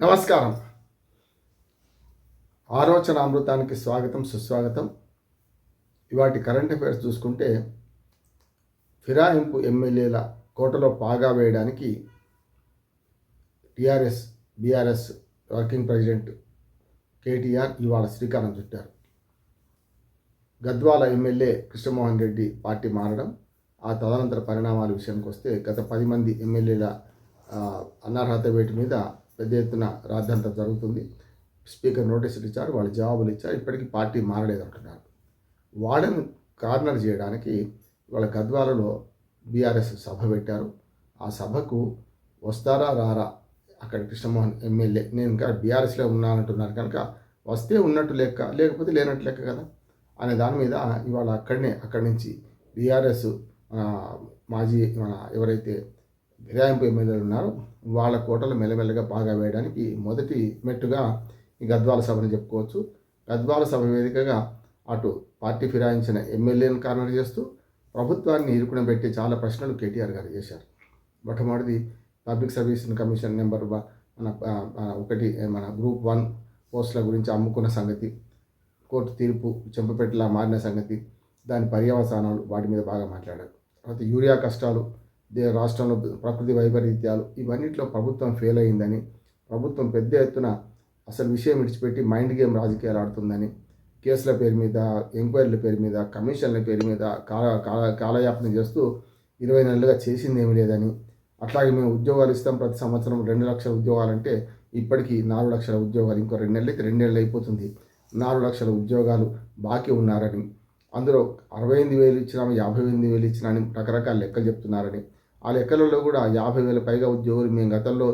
నమస్కారం. ఆలోచన అమృతానికి స్వాగతం సుస్వాగతం. ఇవాటి కరెంట్ అఫైర్స్ చూసుకుంటే ఫిరాయింపు ఎమ్మెల్యేల కోటలో పాగా వేయడానికి TRS BRS working president KTR ఇవాళ శ్రీకారం చుట్టారు. గద్వాల ఎమ్మెల్యే కృష్ణమోహన్ రెడ్డి పార్టీ మారడం ఆ తదనంతర పరిణామాల విషయానికి వస్తే గత పది మంది ఎమ్మెల్యేల అనర్హత వేటి మీద పెద్ద ఎత్తున రాద్ధాంతం జరుగుతుంది. స్పీకర్ నోటీసులు ఇచ్చారు వాళ్ళు జవాబులు ఇచ్చారు. ఇప్పటికీ పార్టీ మారలేదు అంటున్నారు. వాళ్ళని కార్నర్ చేయడానికి వాళ్ళ గద్వాలలో బీఆర్ఎస్ సభ పెట్టారు. ఆ సభకు వస్తారా రారా? అక్కడ కృష్ణమోహన్ ఎమ్మెల్యే నేను ఇంకా బీఆర్ఎస్లో ఉన్నానంటున్నారు కనుక వస్తే ఉన్నట్టు లెక్క లేకపోతే లేనట్టు లెక్క కదా? అనే దాని మీద ఇవాళ అక్కడనే అక్కడి నుంచి బీఆర్ఎస్ మాజీ మన ఎవరైతే ఫిరాయింపు ఎమ్మెల్యేలు ఉన్నారు. వాళ్ళ కోటలు మెల్లమెల్లగా బాగా వేయడానికి మొదటి మెట్టుగా ఈ గద్వాల సభని చెప్పుకోవచ్చు. గద్వాల సభ వేదికగా అటు పార్టీ ఫిరాయించిన ఎమ్మెల్యేను కార్నర్ చేస్తూ ప్రభుత్వాన్ని ఇరుకున పెట్టి చాలా ప్రశ్నలు కేటీఆర్ గారు చేశారు. మొట్టమొదటిది పబ్లిక్ సర్వీస్ కమిషన్ నెంబర్ మన ఒకటి మన గ్రూప్ వన్ పోస్టుల గురించి అమ్ముకున్న సంగతి కోర్టు తీర్పు చెంపపెట్టలా మారిన సంగతి దాని పర్యవసానాలు వాటి మీద బాగా మాట్లాడారు. తర్వాత యూరియా కష్టాలు రాష్ట్రంలో ప్రకృతి వైపరీత్యాలు ఇవన్నిట్లో ప్రభుత్వం ఫెయిల్ అయిందని ప్రభుత్వం పెద్ద ఎత్తున అసలు విషయం విడిచిపెట్టి మైండ్ గేమ్ రాజకీయాలు ఆడుతుందని కేసుల పేరు మీద ఎంక్వైరీల పేరు మీద కమిషన్ల పేరు మీద కాల కాల కాలయాపన చేస్తూ ఇరవై నెలలుగా చేసింది ఏమీ లేదని అట్లాగే మేము ఉద్యోగాలు ఇస్తాం ప్రతి సంవత్సరం రెండు లక్షల ఉద్యోగాలు అంటే ఇప్పటికీ నాలుగు లక్షల ఉద్యోగాలు ఇంకో రెండు నెలలు అయితే రెండు నెలలు అయిపోతుంది. నాలుగు లక్షల ఉద్యోగాలు బాకీ ఉన్నారని అందులో అరవై ఎనిమిది వేలు ఇచ్చినా యాభై ఎనిమిది వేలు ఇచ్చినా అని రకరకాల లెక్కలు చెప్తున్నారని ఆ లెక్కలలో కూడా యాభై వేల పైగా ఉద్యోగులు మేము గతంలో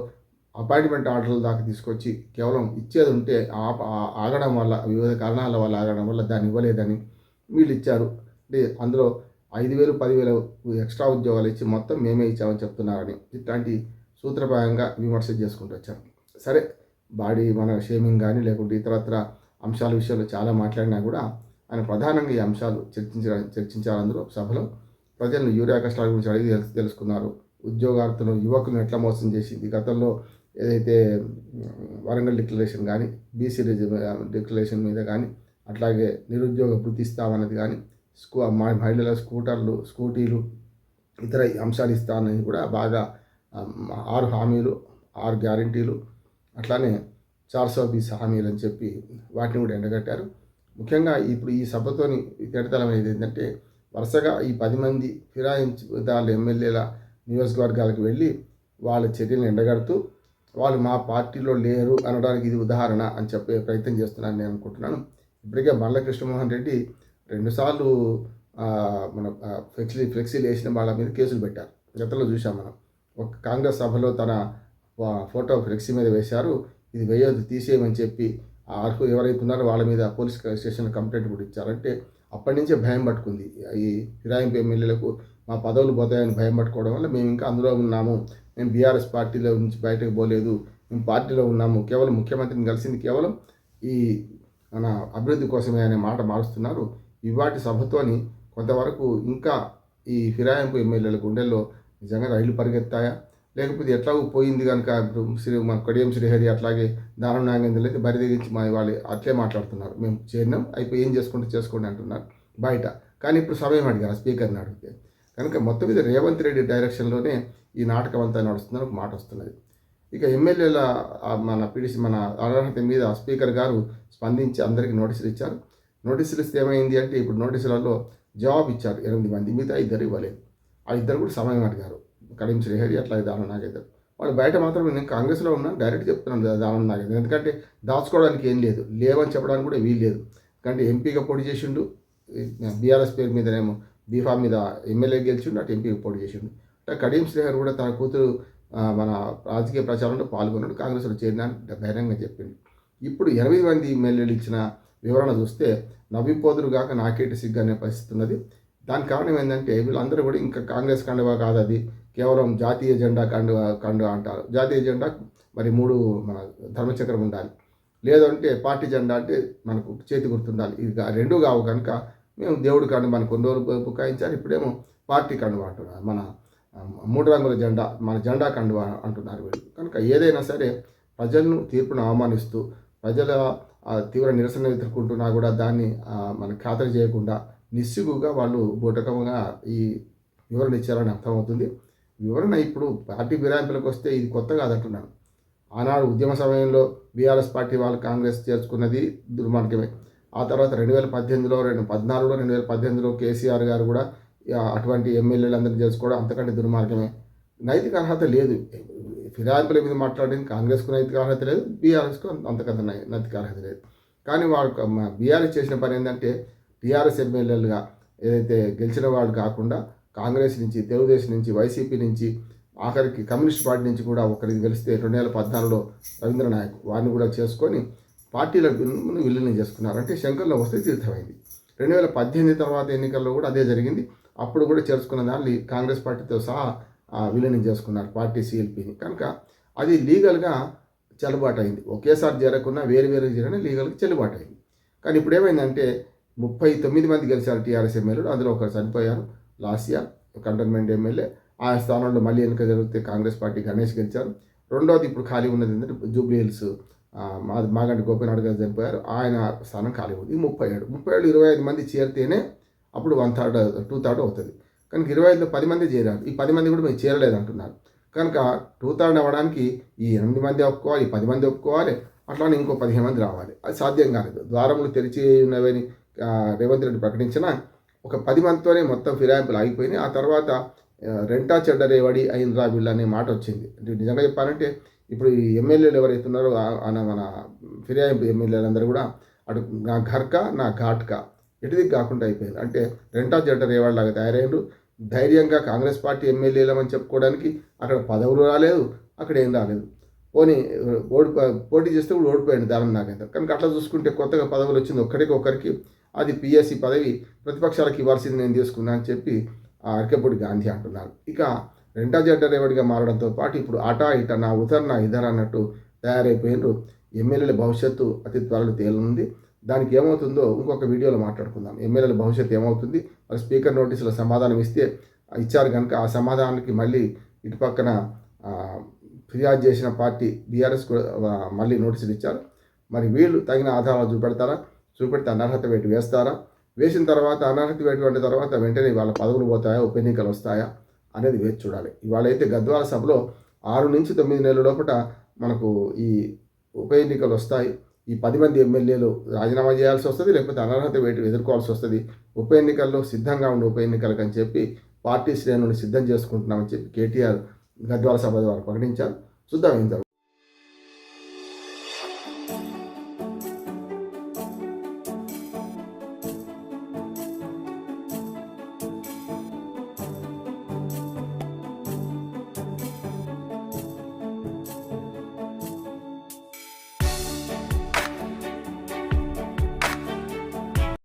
అపాయింట్మెంట్ ఆర్డర్ల దాకా తీసుకొచ్చి కేవలం ఇచ్చేది ఉంటే ఆ- ఆగడం వల్ల వివిధ కారణాల వల్ల ఆగడం వల్ల దాన్ని ఇవ్వలేదని వీళ్ళు ఇచ్చారు. అంటే అందులో ఐదు వేలు పదివేలు ఎక్స్ట్రా ఉద్యోగాలు ఇచ్చి మొత్తం మేమే ఇచ్చామని చెప్తున్నారని ఇట్లాంటి సూత్రప్రాయంగా విమర్శ చేసుకుంటూ వచ్చారు సరే బాడీ మన షేమింగ్ కానీ లేకుంటే ఇతరత్ర అంశాల విషయంలో చాలా మాట్లాడినా కూడా ఆయన ప్రధానంగా ఈ అంశాలు చర్చించ చర్చించారు. అందులో సభలో ప్రజలను యూరియా కష్టాల గురించి అడిగి తెలుసు తెలుసుకున్నారు. ఉద్యోగార్థులను యువకులను ఎట్లా మోసం చేసింది? గతంలో ఏదైతే వరంగల్ డిక్లరేషన్ కానీ బీసీ డిక్లరేషన్ మీద కానీ అట్లాగే నిరుద్యోగ వృత్తి ఇస్తామన్నది కానీ స్కూ మా- మహిళల స్కూటర్లు స్కూటీలు ఇతర అంశాలు ఇస్తామని కూడా బాగా ఆరు హామీలు ఆరు గ్యారంటీలు అట్లానే చార్సో బీస్ హామీలు అని చెప్పి వాటిని కూడా ఎండగట్టారు. ముఖ్యంగా ఇప్పుడు ఈ సభతోని తేటతలం అనేది ఏంటంటే వరుసగా ఈ పది మంది ఫిరాయించుదారుల ఎమ్మెల్యేల నియోజకవర్గాలకు వెళ్ళి వాళ్ళ చర్యలను ఎండగడుతూ వాళ్ళు మా పార్టీలో లేరు అనడానికి ఇది ఉదాహరణ అని చెప్పే ప్రయత్నం చేస్తున్నాను నేను అనుకుంటున్నాను. ఇప్పటికే బండ్ల కృష్ణమోహన్ రెడ్డి రెండుసార్లు మన ఫ్లెక్సీ ఫ్లెక్సీలు వేసిన వాళ్ళ మీద కేసులు పెట్టారు. గతంలో చూసాం మనం. ఒక కాంగ్రెస్ సభలో తన ఫోటో ఫ్లెక్సీ మీద వేశారు. ఇది వేయొద్దు తీసేయమని చెప్పి ఆ అర్హులు ఎవరైతే ఉన్నారో వాళ్ళ మీద పోలీస్ స్టేషన్ కంప్లైంట్ కూడా ఇచ్చారంటే అప్పటి నుంచే భయం పట్టుకుంది. ఈ ఫిరాయింపు ఎమ్మెల్యేలకు మా పదవులు పోతాయని భయం పట్టుకోవడం వల్ల మేము ఇంకా అందులో ఉన్నాము. మేము బీఆర్ఎస్ పార్టీలో నుంచి బయటకు పోలేదు. మేము పార్టీలో ఉన్నాము. కేవలం ముఖ్యమంత్రిని కలిసింది కేవలం ఈ మన అభివృద్ధి కోసమే అనే మాట మారుస్తున్నారు. ఇవాటి సభతోని కొంతవరకు ఇంకా ఈ ఫిరాయింపు ఎమ్మెల్యేల గుండెల్లో నిజంగా రైలు పరిగెత్తాయా? లేకపోతే ఎట్లాగో పోయింది కనుక ఇప్పుడు శ్రీ మన కడియం శ్రీహరి అట్లాగే దానం నాగేంద్రులు అయితే బరి తెగించి మా వాళ్ళు అట్లే మాట్లాడుతున్నారు. మేము చేరినాం అయిపోయి ఏం చేసుకుంటే చేసుకోండి అంటున్నారు బయట. కానీ ఇప్పుడు సమయం అడిగారు? స్పీకర్ని అడిగితే కనుక మొత్తం మీద రేవంత్ రెడ్డి డైరెక్షన్లోనే ఈ నాటకం అంతా నడుస్తుందని ఒక మాట వస్తున్నది. ఇక ఎమ్మెల్యేల మన పిడిసి మన అర్హత మీద స్పీకర్ గారు స్పందించి అందరికీ నోటీసులు ఇచ్చారు. నోటీసులు ఇస్తే ఏమైంది అంటే ఇప్పుడు నోటీసులలో జవాబు ఇచ్చారు ఎనిమిది మంది మిగతా ఇద్దరు ఇవ్వలేదు. ఆ ఇద్దరు కూడా సమయం అడిగారు? కరీం శ్రీహరి అట్లాగే దానం నాగేందర్ వాళ్ళు బయట మాత్రం నేను కాంగ్రెస్లో ఉన్నాను డైరెక్ట్ చెప్తున్నాను దానం నాగేందర్ ఎందుకంటే దాచుకోవడానికి ఏం లేదు. లేవని చెప్పడానికి కూడా వీలు లేదు. ఎందుకంటే ఎంపీగా పోటీ చేసిండు బీఆర్ఎస్ పేరు మీదనేమో బీఫామ్ మీద ఎమ్మెల్యే గెలిచిండు అటు ఎంపీగా పోటీ చేసిండు. అంటే కడీం శ్రీహర్ కూడా తన కూతురు మన రాజకీయ ప్రచారంలో పాల్గొన్నాడు కాంగ్రెస్లో చేరినా బహిరంగంగా చెప్పింది ఇప్పుడు ఎనిమిది మంది ఎమ్మెల్యేలు ఇచ్చిన వివరణ చూస్తే నవ్విపోదురు కాక నాకేటి సిగ్గు అనే పరిస్థితి ఉన్నది. దాని కారణం ఏంటంటే వీళ్ళందరూ కూడా ఇంకా కాంగ్రెస్ కండవా కాదు అది. కేవలం జాతీయ జెండా కండు కండు అంటారు. జాతీయ జెండా మరి మూడు మన ధర్మచక్రం ఉండాలి. లేదంటే పార్టీ జెండా అంటే మనకు చేతి గుర్తుండాలి. ఇది రెండు కావు కనుక మేము దేవుడి కండు మన కొన్ని రోజులు బుకాయించారు ఇప్పుడేమో పార్టీ కండువ అంటున్నారు. మన మూడు రంగుల జెండా మన జెండా కండువ అంటున్నారు వీళ్ళు. కనుక ఏదైనా సరే ప్రజలను తీర్పును అవమానిస్తూ ప్రజల తీవ్ర నిరసన ఎదుర్కొంటున్నా కూడా దాన్ని మనం మన ఖాతరు చేయకుండా నిస్సిగ్గుగా వాళ్ళు బూటకంగా ఈ వివరణ ఇచ్చారని అర్థమవుతుంది. వివరణ ఇప్పుడు పార్టీ ఫిరాయింపులకు వస్తే ఇది కొత్త కాదంటున్నాను. ఆనాడు ఉద్యమ సమయంలో బీఆర్ఎస్ పార్టీ వాళ్ళు కాంగ్రెస్ చేర్చుకున్నది దుర్మార్గమే. ఆ తర్వాత రెండు వేల పద్దెనిమిదిలో రెండు పద్నాలుగులో రెండు వేల పద్దెనిమిదిలో కేసీఆర్ గారు కూడా అటువంటి అటువంటి ఎమ్మెల్యేలందరినీ చేసుకోవడం అంతకంటే దుర్మార్గమే. నైతిక అర్హత లేదు. ఫిరాయింపుల మీద మాట్లాడింది కాంగ్రెస్కు నైతిక అర్హత లేదు బీఆర్ఎస్కు అంతకంత నైతిక అర్హత లేదు. కానీ వాడు బీఆర్ఎస్ చేసిన పని ఏంటంటే టీఆర్ఎస్ ఎమ్మెల్యేలుగా ఏదైతే గెలిచిన వాళ్ళు కాకుండా కాంగ్రెస్ నుంచి తెలుగుదేశం నుంచి వైసీపీ నుంచి ఆఖరికి కమ్యూనిస్ట్ పార్టీ నుంచి కూడా ఒకరికి గెలిస్తే రెండు వేల పద్నాలుగులో రవీంద్ర నాయక్ వారిని కూడా చేసుకొని పార్టీల విలీనం చేసుకున్నారు. అంటే శంకర్లో వస్తే తీర్థమైంది. రెండు వేల పద్దెనిమిది తర్వాత ఎన్నికల్లో కూడా అదే జరిగింది. అప్పుడు కూడా చేర్చుకున్న దాన్ని కాంగ్రెస్ పార్టీతో సహా విలీనం చేసుకున్నారు పార్టీ సిఎల్పిని. కనుక అది లీగల్గా చెల్లుబాటు అయింది ఒకేసారి జరగకుండా వేరు వేరు జరిగిన లీగల్గా చెల్లుబాటు అయింది కానీ ఇప్పుడు ఏమైందంటే ముప్పై తొమ్మిది మంది గెలిచారు టీఆర్ఎస్ ఎమ్మెల్యేలు. అందులో ఒకరు చనిపోయారు. Lasya cantonment MLA. ఆ స్థానంలో మళ్ళీ ఎన్నిక జరిగితే కాంగ్రెస్ పార్టీ గణేష్ గెలిచారు. రెండవది ఇప్పుడు ఖాళీ ఉన్నది ఏంటంటే జూబ్లీ హిల్స్ మా మాగంటి గోపీనాథ్ గారు చనిపోయారు. ఆయన స్థానం ఖాళీ ఉంది. ముప్పై ఏడు ముప్పై ఏడు ఇరవై ఐదు మంది చేరితేనే అప్పుడు వన్ థర్డ్ టూ థర్డ్ అవుతుంది. కనుక ఇరవై ఐదులో పది మంది చేరారు. ఈ పది మంది కూడా మేము చేరలేదు అంటున్నారు కనుక టూ థర్డ్ అవ్వడానికి ఈ ఎనిమిది మంది ఒప్పుకోవాలి ఈ పది మంది ఒప్పుకోవాలి అట్లానే ఇంకో పదిహేను మంది రావాలి. అది సాధ్యం కాలేదు. ద్వారములు తెరిచి ఉన్నవని రేవంత్ రెడ్డి ప్రకటించిన ఒక పది మందితోనే మొత్తం ఫిరాయింపులు ఆగిపోయినాయి. ఆ తర్వాత రెంటా రెంటా చెడ్డరేవడి అయింద్రా వీళ్ళు అనే మాట వచ్చింది. అంటే నిజంగా చెప్పాలంటే ఇప్పుడు ఈ ఎమ్మెల్యేలు ఎవరైతే ఉన్నారో ఆ- మన ఫిరాయింపు ఎమ్మెల్యేలందరూ కూడా అటు నా ఘర్క నా ఘాట్కా ఎటుది కాకుండా అయిపోయింది. అంటే రెంటా చెడ్డరేవాళ్ళలాగా తయారైండు ధైర్యంగా కాంగ్రెస్ పార్టీ ఎమ్మెల్యేలమని చెప్పుకోవడానికి అక్కడ పదవులు రాలేదు అక్కడ ఏం రాలేదు. పోనీ ఓడి పోటీ చేస్తే కూడా ఓడిపోయాడు దానం నాకైతే కనుక అట్లా చూసుకుంటే కొత్తగా పదవులు వచ్చింది ఒక్కడికి ఒక్కరికి. అది పిఎస్సి పదవి ప్రతిపక్షాలకు ఇవ్వాల్సింది నేను తీసుకున్నా అని చెప్పి ఆ అరకెపూడి గాంధీ అంటున్నారు. ఇక రెంటా జడ్డరేవడిగా మారడంతో పాటు ఇప్పుడు అటా ఇట నా ఉదర్ నా ఇదర్ అన్నట్టు తయారైపోయినారు. ఎమ్మెల్యేల భవిష్యత్తు అతి త్వరలో తేలనుంది. దానికి ఏమవుతుందో ఇంకొక వీడియోలో మాట్లాడుకుందాం. ఎమ్మెల్యేల భవిష్యత్తు ఏమవుతుంది? మరి స్పీకర్ నోటీసుల సమాధానం ఇస్తే ఇచ్చారు కనుక ఆ సమాధానానికి మళ్ళీ ఇటు పక్కన ఫిర్యాదు చేసిన పార్టీ బీఆర్ఎస్ కూడా మళ్ళీ నోటీసులు ఇచ్చారు. మరి వీళ్ళు తగిన ఆధారాలు చూపెడతారా? చూపెడితే అనర్హత వేటు వేస్తారా? వేసిన తర్వాత అనర్హత వేటు వంటి తర్వాత వెంటనే వాళ్ళ పదవులు పోతాయా? ఉప ఎన్నికలు వస్తాయా? అనేది వేచి చూడాలి. ఇవాళ అయితే గద్వాల సభలో ఆరు నుంచి తొమ్మిది నెలల లోపల మనకు ఈ ఉప ఎన్నికలు వస్తాయి. ఈ పది మంది ఎమ్మెల్యేలు రాజీనామా చేయాల్సి వస్తుంది లేకపోతే అనర్హత వేటు ఎదుర్కోవాల్సి వస్తుంది. ఉప ఎన్నికల్లో సిద్ధంగా ఉండే ఉప ఎన్నికలకు అని చెప్పి పార్టీ శ్రేణులు సిద్ధం చేసుకుంటున్నామని చెప్పి కేటీఆర్ గద్వాల సభ ద్వారా ప్రకటించారు. చూద్దాం ఏం